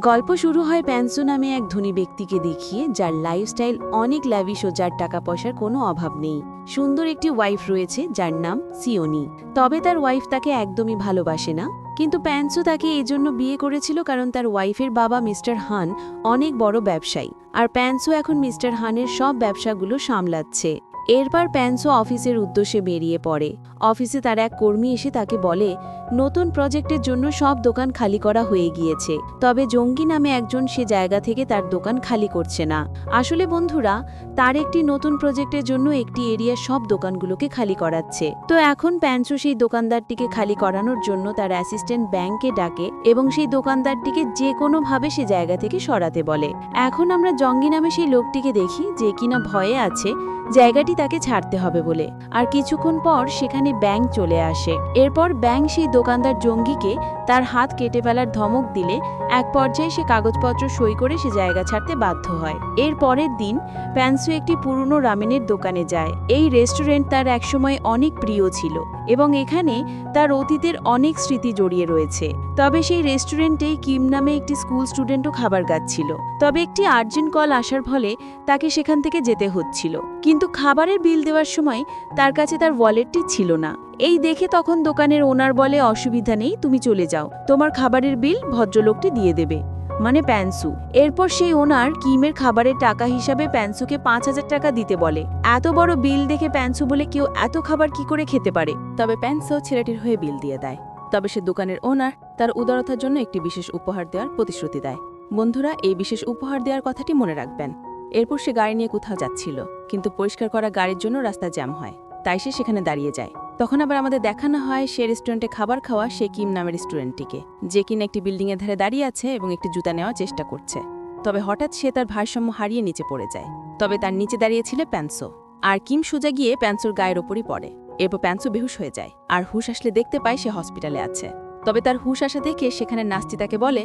গল্প শুরু হয় প্যান্সো নামে এক ধনী ব্যক্তিকে দেখিয়ে, যার লাইফস্টাইল অনেক ল্যাভিশ ও যার টাকা পয়সার কোনো অভাব নেই। সুন্দর একটি ওয়াইফ রয়েছে, যার নাম সিওনি তবে তার ওয়াইফ তাকে একদমই ভালোবাসে না। কিন্তু প্যান্সো তাকে এজন্য বিয়ে করেছিল কারণ তার ওয়াইফের বাবা মিস্টার হান অনেক বড় ব্যবসায়ী। আর প্যান্সো এখন মিস্টার হানের সব ব্যবসাগুলো সামলাচ্ছে। এরপর প্যান্সো অফিসের উদ্দেশ্যে বেরিয়ে পড়ে। অফিসে তার এক কর্মী এসে তাকে বলে নতুন প্রজেক্টের জন্য সব দোকান খালি করা হয়ে গিয়েছে। তবে জঙ্গি নামে একজন সে জায়গা থেকে তার দোকান খালি করছে না। আসলে বন্ধুরা, তার একটি নতুন প্রজেক্টের জন্য একটি এরিয়ার সব দোকানগুলোকে খালি করাচ্ছে। তো এখন প্যান্সো সেই দোকানদারটিকে খালি করানোর জন্য তার অ্যাসিস্ট্যান্ট ব্যাংকে ডাকে এবং সেই দোকানদারটিকে যে কোনোভাবে সে জায়গা থেকে সরাতে বলে। এখন আমরা জঙ্গি নামে সেই লোকটিকে দেখি যে কিনা ভয়ে আছে, জায়গাটি তাকে ছাড়তে হবে বলে। আর কিছুক্ষণ পর সেখানে ব্যাংক চলে আসে। এরপর ব্যাংক সেই দোকানদার জঙ্গিকে তার হাত কেটে ফেলার ধমক দিলে এক পর্যায়ে সে কাগজপত্র সই করে সে জায়গা ছাড়তে বাধ্য হয়। এর পরের দিন প্যান্সু একটি পুরনো রামেনের দোকানে যায়। এই রেস্টুরেন্ট তার একসময় অনেক প্রিয় ছিল এবং এখানে তার অতীতের অনেক স্মৃতি জড়িয়ে রয়েছে। তবে সেই রেস্টুরেন্টেই কিম নামে একটি স্কুল স্টুডেন্টও খাবার গাচ্ছিল। তবে একটি আর্জেন্ট কল আসার ফলে তাকে সেখান থেকে যেতে হচ্ছিল। কিন্তু খাবারের বিল দেওয়ার সময় তার কাছে তার ওয়ালেটটি ছিল না। এই দেখে তখন দোকানের ওনার বলে, অসুবিধা নেই, তুমি চলে যাও। তোমার খাবারের বিল ভদ্রলোকটি দিয়ে দেবে। মানে প্যান্সু। এরপর সেই ওনার কিমের খাবারের টাকা হিসাবে প্যান্সুকে পাঁচ হাজার টাকা দিতে বলে। এত বড় বিল দেখে প্যান্সু বলে, কেউ এত খাবার কি করে খেতে পারে? তবে প্যান্সো ছেলেটির হয়ে বিল দিয়ে দেয়। তবে সে দোকানের ওনার তার উদারতার জন্য একটি বিশেষ উপহার দেওয়ার প্রতিশ্রুতি দেয়। বন্ধুরা, এই বিশেষ উপহার দেওয়ার কথাটি মনে রাখবেন। এরপর সে গাড়ি নিয়ে কোথাও যাচ্ছিল। কিন্তু পরিষ্কার করা গাড়ির জন্য রাস্তা জ্যাম হয়। তাই সে সেখানে দাঁড়িয়ে যায়। তখন আবার আমাদের দেখানো হয় সে রেস্টুরেন্টে খাবার খাওয়া সে কিম নামের রেস্টুরেন্টটিকে যে কিনা একটি বিল্ডিংয়ের ধারে দাঁড়িয়ে আছে এবং একটি জুতা নেওয়ার চেষ্টা করছে। তবে হঠাৎ সে তার ভারসাম্য হারিয়ে নিচে পড়ে যায়। তবে তার নিচে দাঁড়িয়েছিল প্যান্সো আর কিম সোজা গিয়ে প্যান্সোর গায়ের ওপরই পড়ে। এরপর প্যান্সো বেহুশ হয়ে যায়। আর হুশ আসলে দেখতে পায় সে হসপিটালে আছে। তবে তার হুশ আসা দেখে সেখানে নাস্তি তাকে বলে,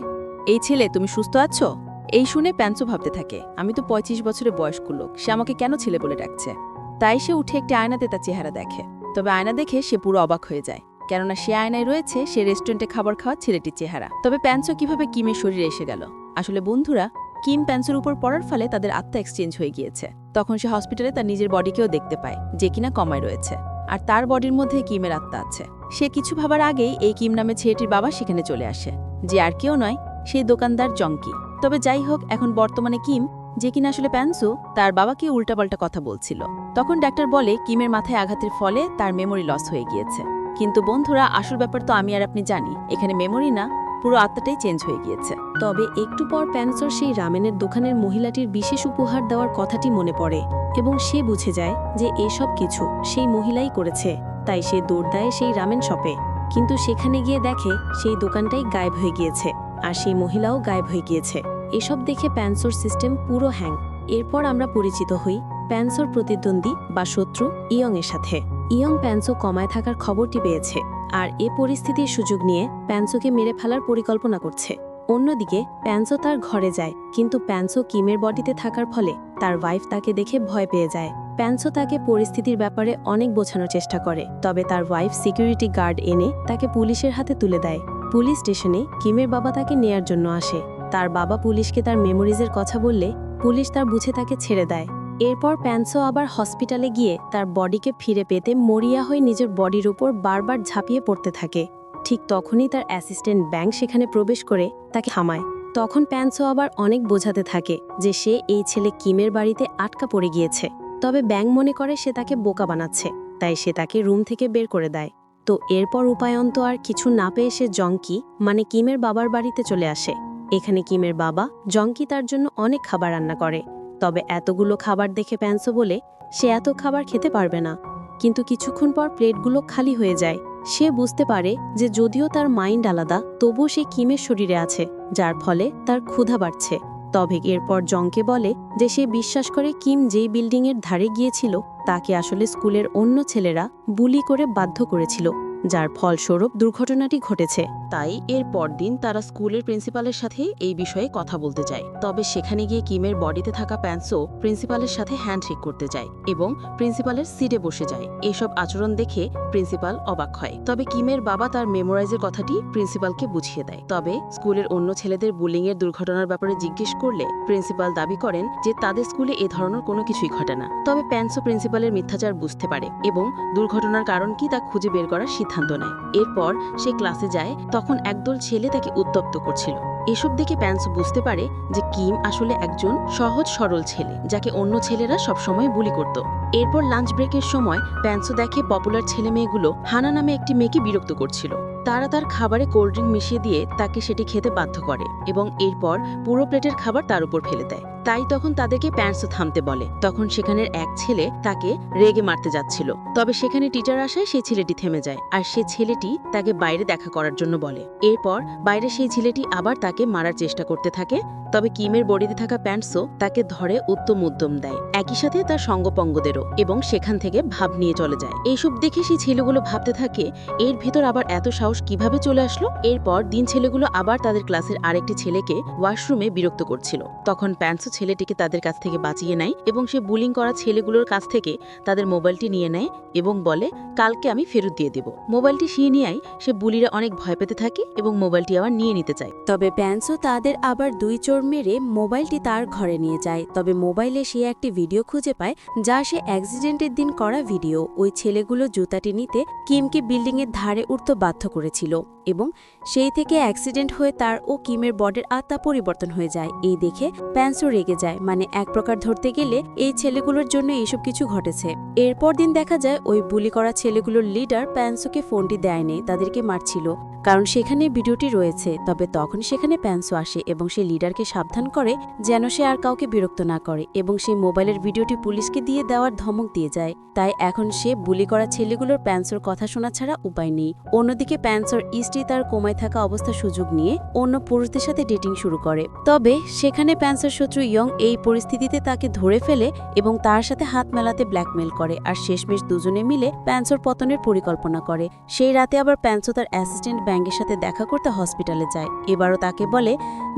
এই ছেলে, তুমি সুস্থ আছো? এই শুনে প্যান্সো ভাবতে থাকে, আমি তো পঁয়ত্রিশ বছরের বয়স্ক লোক, সে আমাকে কেন ছেলে বলে ডাকছে? তাই সে উঠে একটি আয়নাতে তার চেহারা দেখে। তবে আয়না দেখে সে পুরো অবাক হয়ে যায়, কেননা সে আয়নায় রয়েছে সে রেস্টুরেন্টে খাবার খাওয়া ছেলেটির চেহারা। তবে প্যান্সো কীভাবে কিমের শরীরে এসে গেল? আসলে বন্ধুরা, কিম প্যান্সোর উপর পড়ার ফলে তাদের আত্মা এক্সচেঞ্জ হয়ে গিয়েছে। তখন সে হসপিটালে তার নিজের বডিকেও দেখতে পায়, যে কিনা কমায় রয়েছে। আর তার বডির মধ্যে কিমের আত্মা আছে। সে কিছু ভাবার আগেই এই কিম নামে ছেলেটির বাবা সেখানে চলে আসে, যে আর কেউ নয়, সেই দোকানদার জঙ্কি তবে যাই হোক, এখন বর্তমানে কিম যে কিনা আসলে প্যান্সু তার বাবাকে উল্টাপাল্টা কথা বলছিল। তখন ডাক্তার বলে, কিমের মাথায় আঘাতের ফলে তার মেমোরি লস হয়ে গিয়েছে। কিন্তু বন্ধুরা, আসল ব্যাপার তো আমি আর আপনি জানি, এখানে মেমোরি না, পুরো আত্মাটাই চেঞ্জ হয়ে গিয়েছে। তবে একটু পর প্যান্সর সেই রামেনের দোকানের মহিলাটির বিশেষ উপহার দেওয়ার কথাটি মনে পড়ে, এবং সে বুঝে যায় যে এসব কিছু সেই মহিলাই করেছে, তাই সে দৌড় দেয় সেই রামেন শপে। কিন্তু সেখানে গিয়ে দেখে সেই দোকানটাই গায়েব হয়ে গিয়েছে, আর সেই মহিলাও গায়েব হয়ে গিয়েছে। এসব দেখে প্যান্সোর সিস্টেম পুরো হ্যাং। এরপর আমরা পরিচিত হই প্যান্সর প্রতিদ্বন্দ্বী বা শত্রু ইয়ং এর সাথে। ইয়ং প্যান্সো কমায় থাকার খবরটি পেয়েছে আর এ পরিস্থিতির সুযোগ নিয়ে প্যান্সোকে মেরে ফেলার পরিকল্পনা করছে। অন্যদিকে প্যান্সো তার ঘরে যায়, কিন্তু প্যান্সো কিমের বডিতে থাকার ফলে তার ওয়াইফ তাকে দেখে ভয় পেয়ে যায়। প্যান্সো তাকে পরিস্থিতির ব্যাপারে অনেক বোঝানোর চেষ্টা করে, তবে তার ওয়াইফ সিকিউরিটি গার্ড এনে তাকে পুলিশের হাতে তুলে দেয়। পুলিশ স্টেশনে কিমের বাবা তাকে নেয়ার জন্য আসে। তার বাবা পুলিশকে তার মেমোরিজের কথা বললে পুলিশ তার বুঝে তাকে ছেড়ে দেয়। এরপর প্যান্সো আবার হসপিটালে গিয়ে তার বডিকে ফিরে পেতে মরিয়া হয়ে নিজের বডির উপর বারবার ঝাঁপিয়ে পড়তে থাকে। ঠিক তখনই তার অ্যাসিস্ট্যান্ট ব্যাংক সেখানে প্রবেশ করে তাকে থামায়। তখন প্যান্সো আবার অনেক বোঝাতে থাকে যে সে এই ছেলে কিমের বাড়িতে আটকা পড়ে গিয়েছে। তবে ব্যাং মনে করে সে তাকে বোকা বানাচ্ছে, তাই সে তাকে রুম থেকে বের করে দেয়। তো এরপর উপায়ন্ত আর কিছু না পেয়ে সে জঙ্কি মানে কিমের বাবার বাড়িতে চলে আসে। এখানে কিমের বাবা জঙ্কি তার জন্য অনেক খাবার রান্না করে। তবে এতগুলো খাবার দেখে প্যান্সো বলে, সে এত খাবার খেতে পারবে না। কিন্তু কিছুক্ষণ পর প্লেটগুলো খালি হয়ে যায়। সে বুঝতে পারে যে যদিও তার মাইন্ড আলাদা, তবুও সে কিমের শরীরে আছে, যার ফলে তার ক্ষুধা বাড়ছে। তবে এরপর জংকে বলে যে সে বিশ্বাস করে কিম যেই বিল্ডিংয়ের ধারে গিয়েছিল, তাকে আসলে স্কুলের অন্য ছেলেরা বুলি করে বাধ্য করেছিল। যার ফলস্বরূপ দুর্ঘটনাটি ঘটেছে। তাই এর পরদিন তারা স্কুলের প্রিন্সিপালের সাথে এই বিষয়ে কথা বলতে যায়। তবে সেখানে গিয়ে কিমের বডিতে থাকা প্যান্সও প্রিন্সিপালের সাথে হ্যান্ডশেক করতে যায় এবং প্রিন্সিপালের সিটে বসে যায়। এসব আচরণ দেখে প্রিন্সিপাল অবাক হয়। তবে কিমের বাবা তার মেমোরাইজের কথাটি প্রিন্সিপালকে বুঝিয়ে দেয়। তবে স্কুলের অন্য ছেলেদের বুলিং এর দুর্ঘটনার ব্যাপারে জিজ্ঞেস করলে প্রিন্সিপাল দাবি করেন যে তাদের স্কুলে এ ধরনের কোনো কিছুই ঘটে না। তবে প্যান্সও প্রিন্সিপালের মিথ্যাচার বুঝতে পারে এবং দুর্ঘটনার কারণ কি তা খুঁজে বের করার নেয়। এরপর সে ক্লাসে যায়, তখন একদল ছেলে তাকে উত্তপ্ত করছিল। এসব দেখে প্যান্স বুঝতে পারে যে কিম আসলে একজন সহজ সরল ছেলে, যাকে অন্য ছেলেরা সবসময় বুলি করত। এরপর লাঞ্চ ব্রেকের সময় প্যান্সও দেখে পপুলার ছেলে মেয়েগুলো হানা নামে একটি মেয়েকে বিরক্ত করছিল। তারা তার খাবারে কোল্ড ড্রিঙ্ক মিশিয়ে দিয়ে তাকে সেটি খেতে বাধ্য করে এবং এরপর পুরো প্লেটের খাবার তার উপর ফেলে দেয়। তাই তখন তাদেরকে প্যান্টসও থামতে বলে। তখন সেখানের এক ছেলে তাকে রেগে মারতে যাচ্ছিল। তবে সেখানে টিচার আসায় সেই ছেলেটি থেমে যায় আর সে ছেলেটি তাকে বাইরে দেখা করার জন্য বলে। এরপর বাইরে সেই ছেলেটি আবার তাকে মারার চেষ্টা করতে থাকে। তবে কিমের বডিতে থাকা প্যান্টসও তাকে ধরে উত্তম উদ্যম দেয়। একই সাথে তার সঙ্গপঙ্গদেরও। এবং সেখান থেকে ভাব নিয়ে চলে যায়। এইসব দেখে সেই ছেলেগুলো ভাবতে থাকে, এর ভেতর আবার এত সাহস কীভাবে চলে আসলো? এরপর দিন ছেলেগুলো আবার তাদের ক্লাসের আরেকটি ছেলেকে ওয়াশরুমে বিরক্ত করছিল। তখন প্যান্টসও ছেলেটিকে তাদের কাছ থেকে বাঁচিয়ে নেয় এবং সে বুলিং করা ছেলেগুলোর কাছ থেকে তাদের মোবাইলটি নিয়ে নেয় এবং বলে, কালকে আমি ফেরত দিয়ে দেব। মোবাইলটি সে নিয়েই সে বুলিরা অনেক ভয় পেতে থাকে এবং মোবাইলটি আবার নিয়ে নিতে চায়। তবে প্যান্সও তাদের আবার দুই চোর মেরে মোবাইলটি তার ঘরে নিয়ে যায়। তবে মোবাইলে সে একটি ভিডিও খুঁজে পায়, যা সে অ্যাক্সিডেন্টের দিন করা ভিডিও, ওই ছেলেগুলো জুতাটি নিতে কিমকে বিল্ডিংয়ের ধারে উঠতে বাধ্য করেছিল এবং সেই থেকে অ্যাক্সিডেন্ট হয়ে তার ও কিমের বডির আত্মা পরিবর্তন হয়ে যায়। এই দেখে প্যান্সও রেগে যায়। মানে এক প্রকার ধরতে গেলে এই ছেলেগুলোর জন্য এইসব কিছু ঘটেছে। এরপর দিন দেখা যায় ওই বুলি করা ছেলেগুলোর লিডার প্যান্সোকে ফোনটি দেয়নি, তাদেরকে মারছিল। কারণ সেখানে ভিডিওটি রয়েছে, তবে তখন সেখানে প্যান্সো আসে এবং সে লিডারকে সাবধান করে যেন সে আর কাউকে বিরক্ত না করে এবং সেই মোবাইলের ভিডিওটি পুলিশকে দিয়ে দেওয়ার ধমক দিয়ে যায়। তাই এখন সে বুলি করা ছেলেগুলোর প্যান্সোর কথা শোনা ছাড়া উপায় নেই। অন্যদিকে প্যান্সোর স্ত্রী তার কোমায় থাকা অবস্থা সুযোগ নিয়ে অন্য পুরুষদের সাথে ডেটিং শুরু করে। তবে সেখানে প্যান্সোর শত্রু ইয়ং এই পরিস্থিতিতে তাকে ধরে ফেলে এবং তার সাথে হাত মেলাতে ব্ল্যাকমেল করে আর শেষমেশ দুজনে মিলে প্যান্সোর পতনের পরিকল্পনা করে। সেই রাতে আবার প্যান্সো তার অ্যাসিস্ট্যান্ট ব্যাংকের সাথে দেখা করতে হসপিটালে যায়। এবারও তাকে বলে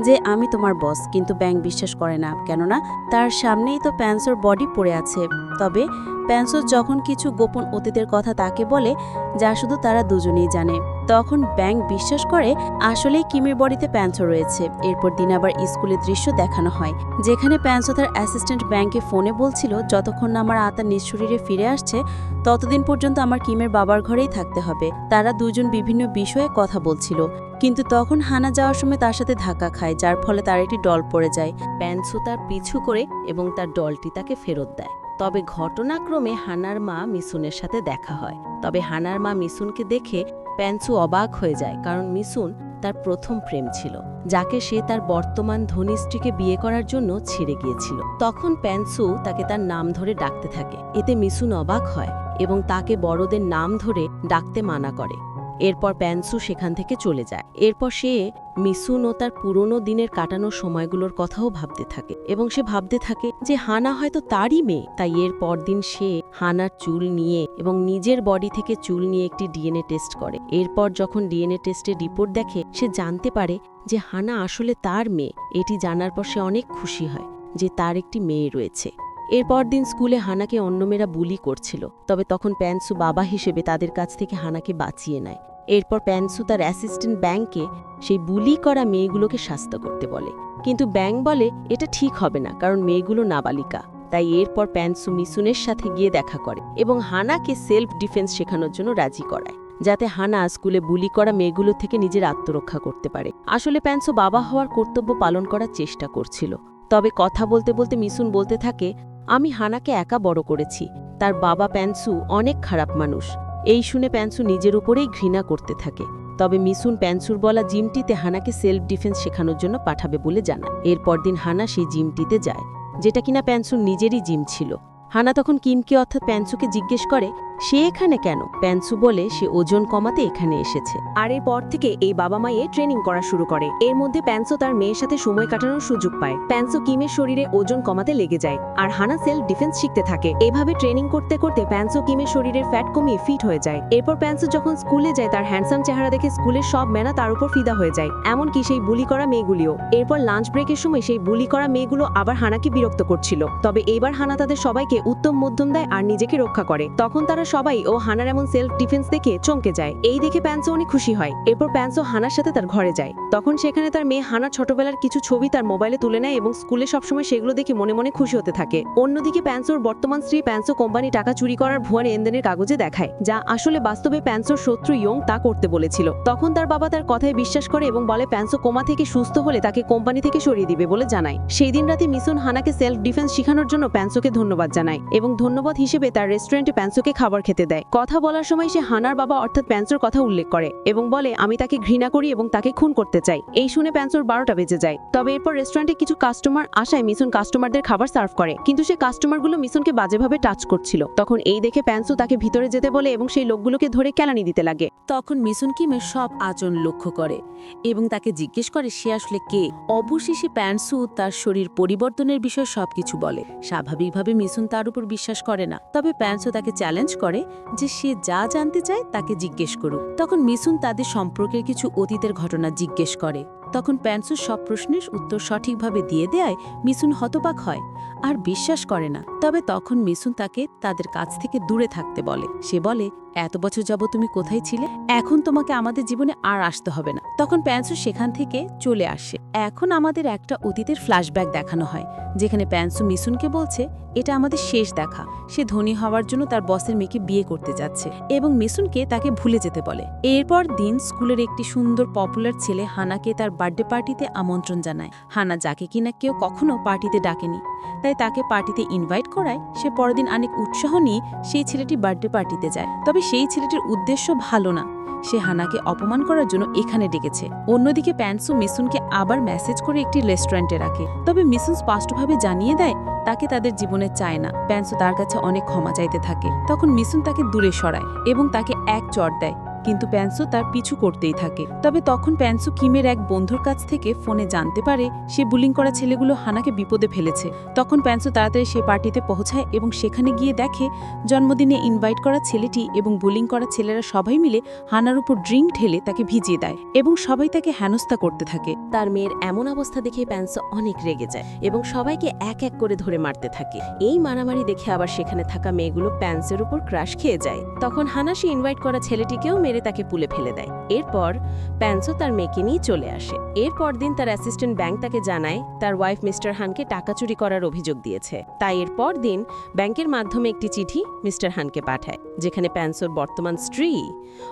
যে, আমি তোমার বস কিন্তু ব্যাংক বিশ্বাস করে না, কেননা তার সামনেই তো প্যান্সোর বডি পড়ে আছে। তবে প্যান্সো যখন কিছু গোপন অতীতের কথা তাকে বলে, যা শুধু তারা দুজনেই জানে। তখন ব্যাংক বিশ্বাস করে আসলেই কিমের বডিতে প্যান্সো রয়েছে। এরপর দিন আবার স্কুলের দৃশ্য দেখানো হয়, যেখানে প্যান্সো তার অ্যাসিস্ট্যান্ট ব্যাংকে ফোনে বলছিল, যতক্ষণ না আমার আতা নিজ শরীরে ফিরে আসছে, ততদিন পর্যন্ত আমার কিমের বাবার ঘরেই থাকতে হবে। তারা দুজন বিভিন্ন বিষয়ে কথা বলছিল, কিন্তু তখন হানা যাওয়ার সময় তার সাথে ধাক্কা খায়, যার ফলে তার একটি ডল পড়ে যায়। প্যান্সু তার পিছু করে এবং তার ডলটি তাকে ফেরত দেয়। তবে ঘটনাক্রমে হানার মা মিসুনের সাথে দেখা হয়। তবে হানার মা মিসুনকে দেখে প্যান্সু অবাক হয়ে যায়, কারণ মিসুন তার প্রথম প্রেম ছিল, যাকে সে তার বর্তমান ধনী স্ত্রীকে বিয়ে করার জন্য ছেড়ে গিয়েছিল। তখন প্যান্সু তাকে তার নাম ধরে ডাকতে থাকে। এতে মিসুন অবাক হয় এবং তাকে বড়দের নাম ধরে ডাকতে মানা করে। এরপর প্যান্সু সেখান থেকে চলে যায়। এরপর সে মিসুন ও তার পুরনো দিনের কাটানো সময়গুলোর কথাও ভাবতে থাকে এবং সে ভাবতে থাকে যে হানা হয়তো তারই মেয়ে। তাই এর পরদিন সে হানার চুল নিয়ে এবং নিজের বডি থেকে চুল নিয়ে একটি ডিএনএ টেস্ট করে। এরপর যখন ডিএনএ টেস্টের রিপোর্ট দেখে, সে জানতে পারে যে হানা আসলে তার মেয়ে। এটি জানার পর সে অনেক খুশি হয় যে তার একটি মেয়ে রয়েছে। এরপর দিন স্কুলে হানাকে অন্য মেয়েরা বুলি করছিল। তবে তখন প্যান্সু বাবা হিসেবে তাদের কাছ থেকে হানাকে বাঁচিয়ে নেয়। এরপর প্যান্সু তার অ্যাসিস্ট্যান্ট ব্যাংকে সেই বুলি করা মেয়েগুলোকে শাস্ত করতে বলে। কিন্তু ব্যাংক বলে, এটা ঠিক হবে না, কারণ মেয়েগুলো নাবালিকা। তাই এরপর প্যান্সু মিসুনের সাথে গিয়ে দেখা করে এবং হানাকে সেলফ ডিফেন্স শেখানোর জন্য রাজি করায়, যাতে হানা স্কুলে বুলি করা মেয়েগুলো থেকে নিজের আত্মরক্ষা করতে পারে। আসলে প্যান্সু বাবা হওয়ার কর্তব্য পালন করার চেষ্টা করছিল। তবে কথা বলতে বলতে মিসুন বলতে থাকে, আমি হানাকে একা বড় করেছি। তার বাবা প্যান্সু অনেক খারাপ মানুষ। এই শুনে প্যান্সু নিজের উপরেই ঘৃণা করতে থাকে। তবে মিসুন প্যান্সুর বলা জিমটিতে হানাকে সেলফ ডিফেন্স শেখানোর জন্য পাঠাবে বলে জানায় এরপর দিন হানা সেই জিমটিতে যায়, যেটা কিনা প্যান্সুর নিজেরই জিম ছিল। হানা তখন কিমকে অর্থাৎ প্যান্সুকে জিজ্ঞেস করে সে এখানে কেন? প্যান্সু বলে সে ওজন কমাতে এখানে এসেছে। আর এরপর থেকে এই বাবা মাইয়ে ট্রেনিং করা শুরু করে। এর মধ্যে প্যান্সো তার মেয়ের সাথে সময় কাটানোর সুযোগ পায়। প্যান্সো কিমের শরীরে ওজন কমাতে লেগে যায় আর হানা সেলফ ডিফেন্স শিখতে থাকে। এভাবে ট্রেনিং করতে করতে প্যান্সো কিমের শরীরের ফ্যাট কমিয়ে ফিট হয়ে যায়। এরপর প্যান্সো যখন স্কুলে যায়, তার হ্যান্ডসাম চেহারা দেখে স্কুলের সব মেনা তার উপর ফিদা হয়ে যায়। এমনকি সেই বুলি করা মেয়েগুলিও। এরপর লাঞ্চ ব্রেকের সময় সেই বুলি করা মেয়েগুলো আবার হানাকে বিরক্ত করছিল। তবে এবার হানা তাদের সবাইকে উত্তম মধ্যম দেয় আর নিজেকে রক্ষা করে। তখন তারা সবাই ও হানার এমন সেলফ ডিফেন্স দেখে চমকে যায়। এই দেখে প্যান্সো অনেক খুশি হয়। এরপর প্যান্সো হানার সাথে তার ঘরে যায়। তখন সেখানে তার মেয়ে হানা ছোটবেলার কিছু ছবি তার মোবাইলে তুলে নেয় এবং স্কুলে সবসময় সেগুলো দেখে মনে মনে খুশি হতে থাকে। অন্যদিকে প্যান্সোর বর্তমান স্ত্রী প্যান্সো কোম্পানি টাকা চুরি করার ভুয়া লেনদেনের কাগজে দেখায়, যা আসলে বাস্তবে প্যান্সোর শত্রু ইয়ং তা করতে বলেছিল। তখন তার বাবা তার কথায় বিশ্বাস করে এবং বলে, প্যান্সো কোমা থেকে সুস্থ হলে তাকে কোম্পানি থেকে সরিয়ে দিবে বলে জানায়। সেই দিন রাতে মিসুন হানাকে সেলফ ডিফেন্স শেখানোর জন্য প্যান্সোকে ধন্যবাদ জানায় এবং ধন্যবাদ হিসেবে তার রেস্টুরেন্টে প্যান্সোকে খাবার খেতে দেয়। কথা বলার সময় সে হানার বাবা অর্থাৎ প্যান্সোর কথা উল্লেখ করে এবং বলে, আমি তাকে ঘৃণা করি এবং তাকে খুন করতে চাই। এই শুনে প্যান্সোর বারোটা বেজে যায়। তবে এরপর রেস্টুরেন্টে কিছু কাস্টমার আসায় মিসুন কাস্টমারদের খাবার সার্ভ করে। কিন্তু সে কাস্টমারগুলো মিসুনকে বাজেভাবে টাচ করছিল। তখন এই দেখে প্যান্সো তাকে ভিতরে যেতে বলে এবং সেই লোকগুলোকে ধরে কেলানি দিতে লাগে। তখন মিসুন কিমের সব আচরণ লক্ষ্য করে এবং তাকে জিজ্ঞেস করে, সে আসলে কে? অবশেষে প্যান্সু তার শরীর পরিবর্তনের বিষয়ে সবকিছু বলে। স্বাভাবিকভাবে মিসুন তার উপর বিশ্বাস করে না। তবে প্যান্সু তাকে চ্যালেঞ্জ করে যে সে যা জানতে চায় তাকে জিজ্ঞেস করুক। তখন মিসুন তাদের সম্পর্কের কিছু অতীতের ঘটনা জিজ্ঞেস করে। তখন প্যান্সুর সব প্রশ্নের উত্তর সঠিকভাবে দিয়ে দেয় মিসুন হতবাক হয়। আর বিশ্বাস করে না। তবে তখন মিসুন তাকে তাদের কাছ থেকে দূরে থাকতে বলে। সে বলে, এত বছর যাব তুমি কোথায় ছিলে? এখন তোমাকে আমাদের জীবনে আর আসতে হবে না। তখন প্যান্সু সেখান থেকে চলে আসে। এখন আমাদের একটা অতীতের ফ্ল্যাশব্যাক দেখানো হয়, যেখানে প্যান্সু মিসুনকে বলছে, এটা আমাদের শেষ দেখা। সে ধনী হওয়ার জন্য তার বসের মেয়েকে বিয়ে করতে যাচ্ছে। এবং মিসুনকে তাকে ভুলে যেতে বলে। এরপর দিন স্কুলের একটি সুন্দর পপুলার ছেলে হানাকে তার বার্থডে পার্টিতে আমন্ত্রণ জানায়। হানা যাকে কিনা কেউ কখনো পার্টিতে ডাকেনি। তাই তাকে পার্টিতে ইনভাইট করায়, সে পরদিন অনেক উৎসাহ নিয়ে সেই ছেলেটি বার্থডে পার্টিতে যায়। তবে সেই ছেলেটির উদ্দেশ্য ভালো না। সে হানাকে অপমান করার জন্য এখানে ডেকেছে। অন্যদিকে প্যান্সু মিসুনকে আবার মেসেজ করে একটি রেস্টুরেন্টে রাখে। তবে মিসুন স্পষ্টভাবে জানিয়ে দেয়, তাকে তাদের জীবনে চায় না। প্যান্সু তার কাছে অনেক ক্ষমা চাইতে থাকে। তখন মিসুন তাকে দূরে সরায় এবং তাকে এক চট দেয়। কিন্তু প্যান্সু তার পিছু করতেই থাকে। তবে তখন প্যান্সু কিমের এক বন্ধুর কাছ থেকে ফোনে জানতে পারে, সে বুলিং করা ছেলেগুলো হানাকে বিপদে ফেলেছে। তখন প্যান্সু তাড়াতাড়ি সে পার্টিতে পৌঁছায় এবং সেখানে গিয়ে দেখে, জন্মদিনে ইনভাইট করা ছেলেটি এবং বুলিং করা ছেলেরা সবাই মিলে হানার উপর ড্রিঙ্ক ঢেলে তাকে ভিজিয়ে দেয় এবং সবাই তাকে হেনস্থা করতে থাকে। তার মেয়ের এমন অবস্থা দেখে প্যান্সো অনেক রেগে যায় এবং সবাইকে এক এক করে ধরে মারতে থাকে। এই মারামারি দেখে আবার সেখানে থাকা মেয়েগুলো প্যান্সের উপর ক্রাশ খেয়ে যায়। তখন হানা সে ইনভাইট করা ছেলেটিকেও মেরে তাকে পুলে ফেলে দেয়। এরপর প্যান্সো তার মেয়েকে নিয়ে চলে আসে। এরপর দিন তার অ্যাসিস্ট্যান্ট ব্যাংক তাকে জানায়, তার ওয়াইফ মিস্টার হানকে টাকা চুরি করার অভিযোগ দিয়েছে। তাই এরপর দিন ব্যাংকের মাধ্যমে একটি চিঠি মিস্টার হানকে পাঠায়, যেখানে প্যান্সোর বর্তমান স্ত্রী,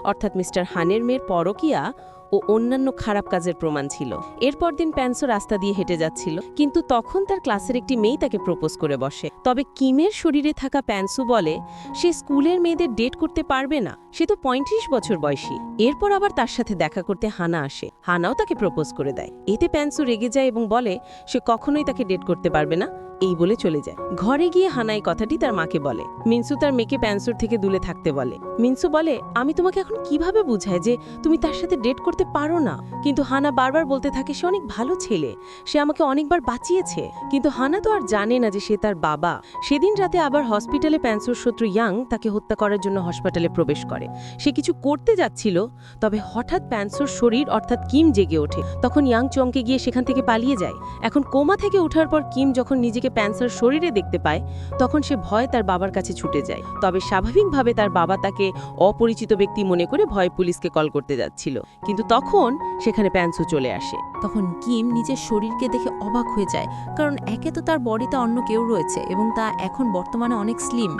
অর্থাৎ মিস্টার হানের মেয়ের পরকিয়া ও অন্যান্য খারাপ কাজের প্রমাণ ছিল। এরপর দিন প্যান্সো রাস্তা দিয়ে হেঁটে যাচ্ছিল, কিন্তু তখন তার ক্লাসের একটি মেয়ে তাকে প্রপোজ করে বসে। তবে কিমের শরীরে থাকা প্যান্সু বলে, সে স্কুলের মেয়েদের ডেট করতে পারবে না, সে তো পঁয়ত্রিশ বছর বয়সী। এরপর আবার তার সাথে দেখা করতে হানা আসে। হানাও তাকে প্রপোজ করে দেয়। এতে প্যান্সু রেগে যায় এবং বলে, সে কখনোই তাকে ডেট করতে পারবে না এই বলে চলে যায়। ঘরে গিয়ে হানা এই কথাটি তার মাকে বলে। মিনসু তার মেয়েকে প্যান্সুর থেকে দূরে থাকতে বলে। মিনসু বলে, আমি তোমাকে এখন কীভাবে বুঝাই যে তুমি তার সাথে ডেট করতে পারো না? কিন্তু হানা বারবার বলতে থাকে, সে অনেক ভালো ছেলে। সে আমাকে অনেকবার বাঁচিয়েছে। কিন্তু হানা তো আর জানে না যে সে তার বাবা। সেদিন রাতে আবার হসপিটালে প্যান্সুর শত্রু ইয়াং তাকে হত্যা করার জন্য হসপিটালে প্রবেশ করে। সে কিছু করতে যাচ্ছিল, তবে হঠাৎ প্যান্সুর শরীর অর্থাৎ কিম জেগে ওঠে। তখন ইয়াং চমকে গিয়ে সেখান থেকে পালিয়ে যায়। এখন কোমা থেকে ওঠার পর কিম যখন নিজেকে প্যান্সার শরীরে দেখতে পায়, তখন সে ভয় তার বাবার কাছে ছুটে যায়। তবে স্বাভাবিকভাবে তার বাবা তাকে অপরিচিত ব্যক্তি মনে করে ভয় পুলিশকে কল করতে যাচ্ছিল। কিন্তু তখন সেখানে প্যান্সু চলে আসে। তখন কিম নিজের শরীরকে দেখে অবাক হয়ে যায়, কারণ একে তো তার বডিতে অন্য কেউ রয়েছে এবং তা এখন বর্তমানে অনেক স্লিম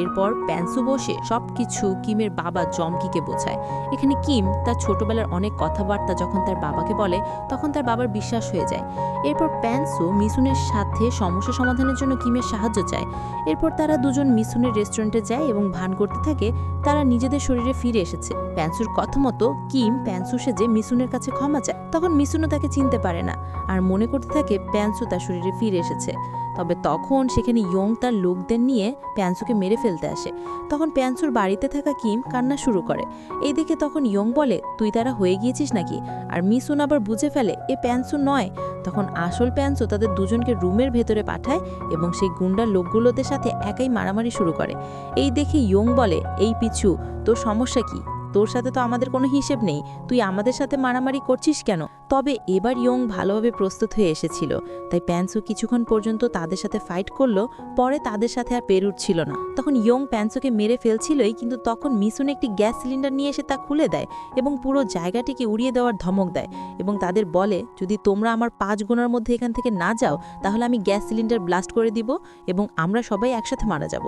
এরপর প্যান্সু বসে সব কিছু কিমের বাবা জমকিকে বোঝায়। এখানে কিম তার ছোটবেলার অনেক কথাবার্তা যখন তার বাবাকে বলে, তখন তার বাবার বিশ্বাস হয়ে যায়। এরপর প্যান্সু মিসুনের সাথে সমস্যা সমাধানের জন্য কিমের সাহায্য চায়। এরপর তারা দুজন মিসুনের রেস্টুরেন্টে যায় এবং ভান করতে থাকে, তারা নিজেদের শরীরে ফিরে এসেছে। প্যান্সুর কথা মতো কিম প্যান্সু সেজে মিসুনের কাছে ক্ষমা চায়। তখন মিসুনও তাকে চিনতে পারে না। আর মনে করতে থাকে প্যান্সু তার শরীরে ফিরে এসেছে। তবে তখন সেখানে ইয়ং তার লোকদের নিয়ে প্যান্সুকে মেরে ফেলতে আসে। তখন প্যান্সুর বাড়িতে থাকা কিম কান্না শুরু করে। এই দেখে তখন ইয়ং বলে, তুই তারা হয়ে গিয়েছিস নাকি? আর মিসুন আবার বুঝে ফেলে, এ প্যান্সু নয়। তখন আসল প্যান্সু তাদের দুজনকে রুমের ভেতরে পাঠায় এবং সেই গুন্ডার লোকগুলোদের সাথে একাই মারামারি শুরু করে। এই দেখে ইয়ং বলে, এই পিছু তোর সমস্যা কি? তোর সাথে তো আমাদের কোনো হিসেব নেই। তুই আমাদের সাথে মারামারি করছিস কেন? তবে এবার ইয়ং ভালোভাবে প্রস্তুত হয়ে এসেছিল। তাই প্যান্সু কিছুক্ষণ পর্যন্ত তাদের সাথে ফাইট করল, পরে তাদের সাথে আর পেরুট ছিল না। তখন ইয়ং প্যান্সুকে মেরে ফেলছিলই, কিন্তু তখন মিসুন একটি গ্যাস সিলিন্ডার নিয়ে এসে তা খুলে দেয় এবং পুরো জায়গাটিকে উড়িয়ে দেওয়ার ধমক দেয় এবং তাদের বলে, যদি তোমরা আমার পাঁচ গুণার মধ্যে এখান থেকে না যাও, তাহলে আমি গ্যাস সিলিন্ডার ব্লাস্ট করে দিব এবং আমরা সবাই একসাথে মারা যাব।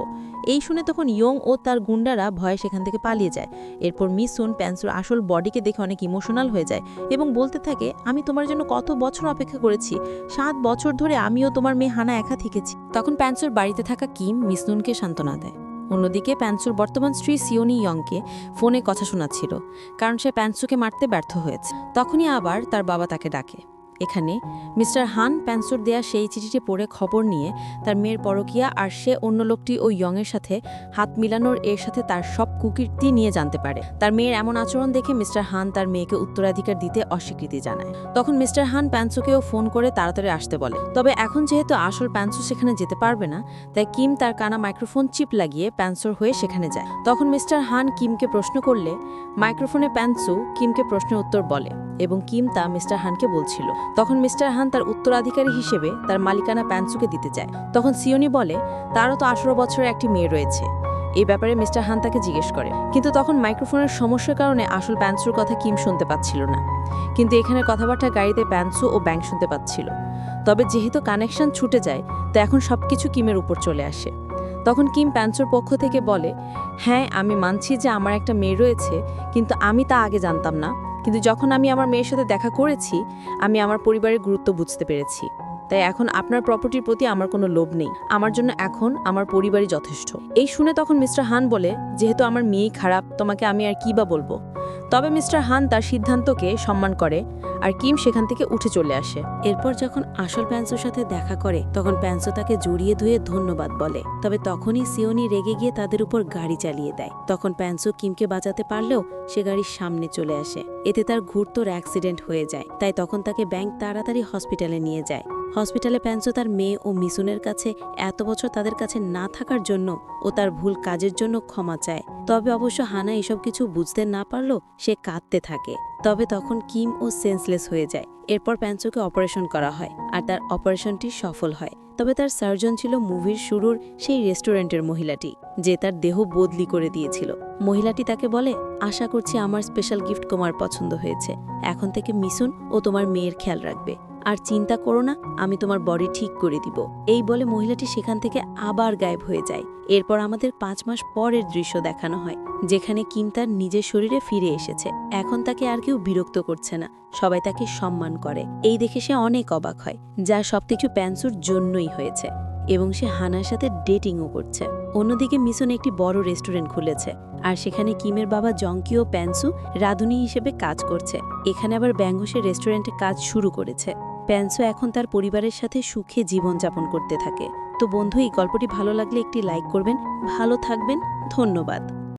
এই শুনে তখন ইয়ং ও তার গুন্ডারা ভয়ে সেখান থেকে পালিয়ে যায়। এরপর মিসুন প্যান্সুর আসল বডিকে দেখে অনেক ইমোশনাল হয়ে যায় এবং বলতে থাকে, আমি তোমার জন্য কত বছর অপেক্ষা করেছি। সাত বছর ধরে আমিও তোমার মেয়ে হানা একা থেকেছি। তখন প্যান্সুর বাড়িতে থাকা কিম মিসনুনকে সান্ত্বনা দেয়। অন্যদিকে প্যান্সুর বর্তমান স্ত্রী সিওনি ইয়ংকে ফোনে কথা শোনাচ্ছিল, কারণ সে প্যান্সুকে মারতে ব্যর্থ হয়েছে। তখনই আবার তার বাবা তাকে ডাকে। এখানে মিস্টার হান প্যান্সুর দেয়া সেই চিঠিটি পড়ে খবর নিয়ে তার মেয়ের পরকিয়া আর সে অন্য লোকটি ওই ইয়ংয়ের সাথে হাত মিলানোর এর সাথে তার সব কুকীর্তি নিয়ে জানতে পারে। তার মেয়ের এমন আচরণ দেখে মিস্টার হান তার মেয়েকে উত্তরাধিকার দিতে অস্বীকৃতি জানায়। তখন মিস্টার হান প্যান্সুকেও ফোন করে তাড়াতাড়ি আসতে বলে। তবে এখন যেহেতু আসল প্যান্সু সেখানে যেতে পারবে না, তাই কিম তার কানা মাইক্রোফোন চিপ লাগিয়ে প্যান্সুর হয়ে সেখানে যায়। তখন মিস্টার হান কিমকে প্রশ্ন করলে মাইক্রোফোনে প্যান্সু কিমকে প্রশ্নের উত্তর বলে। এবং কিম তা মিস্টার হানকে বলছিল। তখন মিস্টার হান তার উত্তরাধিকারী হিসেবে তার মালিকানা প্যান্সুকে দিতে চায় তখন সিওনি বলে, তারও তো আঠারো বছরের একটি মেয়ে রয়েছে। এই ব্যাপারে মিস্টার হান তাকে জিজ্ঞেস করে। কিন্তু তখন মাইক্রোফোনের সমস্যার কারণে আসল প্যান্সুর কথা কিম শুনতে পাচ্ছিল না। কিন্তু এখানে কথাবার্তা গাড়িতে প্যান্সু ও ব্যাংক শুনতে পাচ্ছিল। তবে যেহেতু কানেকশন ছুটে যায়, তো এখন সবকিছু কিমের উপর চলে আসে। তখন কিম প্যান্সুর পক্ষ থেকে বলে হ্যাঁ আমি মানছি যে আমার একটা মেয়ে রয়েছে, কিন্তু আমি তা আগে জানতাম না। কিন্তু যখন আমি আমার মেয়ের সাথে দেখা করেছি আমি আমার পরিবারের গুরুত্ব বুঝতে পেরেছি। তাই এখন আপনার প্রপার্টির প্রতি আমার কোনো লোভ নেই। আমার জন্য এখন আমার পরিবারই যথেষ্ট। এই শুনে তখন মিস্টার হান বলে, যেহেতু আমার মেয়েই খারাপ, তোমাকে আমি আর কী বা বলব? তবে মিস্টার হান তার সিদ্ধান্তকে সম্মান করে আর কিম সেখান থেকে উঠে চলে আসে। এরপর যখন আসল প্যান্সোর সাথে দেখা করে, তখন প্যান্সো তাকে জড়িয়ে ধুয়ে ধন্যবাদ বলে। তবে তখনই সিওনি রেগে গিয়ে তাদের উপর গাড়ি চালিয়ে দেয়। তখন প্যান্সো কিমকে বাঁচাতে পারলেও সে গাড়ির সামনে চলে আসে। এতে তার ঘুরতোর অ্যাক্সিডেন্ট হয়ে যায়। তাই তখন তাকে ব্যাংক তাড়াতাড়ি হসপিটালে নিয়ে যায়। হসপিটালে প্যান্সো তার মেয়ে ও মিসুনের কাছে এত বছর তাদের কাছে না থাকার জন্য ও তার ভুল কাজের জন্য ক্ষমা চায়। তবে অবশ্য হানা এসব কিছু বুঝতে না পারলেও সে কাঁদতে থাকে। তবে তখন কিম ও সেন্সলেস হয়ে যায়। এরপর প্যান্সোকে অপারেশন করা হয় আর তার অপারেশনটি সফল হয়। তবে তার সার্জন ছিল মুভির শুরুর সেই রেস্টুরেন্টের মহিলাটি, যে তার দেহ বদলি করে দিয়েছিল। মহিলাটি তাকে বলে, আশা করছি আমার স্পেশাল গিফট তোমার পছন্দ হয়েছে। এখন থেকে মিসুন ও তোমার মেয়ের খেয়াল রাখবে। আর চিন্তা করো না, আমি তোমার বডি ঠিক করে দিব। এই বলে মহিলাটি সেখান থেকে আবার গায়েব হয়ে যায়। এরপর আমাদের পাঁচ মাস পরের দৃশ্য দেখানো হয়, যেখানে কিম তার নিজের শরীরে ফিরে এসেছে। এখন তাকে আর কেউ বিরক্ত করছে না, সবাই তাকে সম্মান করে। এই দেখে সে অনেক অবাক হয় যা সবকিছু প্যান্সুর জন্যই হয়েছে এবং সে হানার সাথে ডেটিংও করছে। অন্যদিকে মিশন একটি বড় রেস্টুরেন্ট খুলেছে, আর সেখানে কিমের বাবা জঙ্কি ও প্যান্সু রাঁধুনি হিসেবে কাজ করছে। এখানে আবার ব্যাঙ্গসে রেস্টুরেন্টে কাজ শুরু করেছে। প্যান্সো এখন তার পরিবারের সাথে সুখে জীবন যাপন করতে থাকে। তো বন্ধু, এই গল্পটি ভালো লাগলে একটি লাইক করবেন। ভালো থাকবেন। ধন্যবাদ।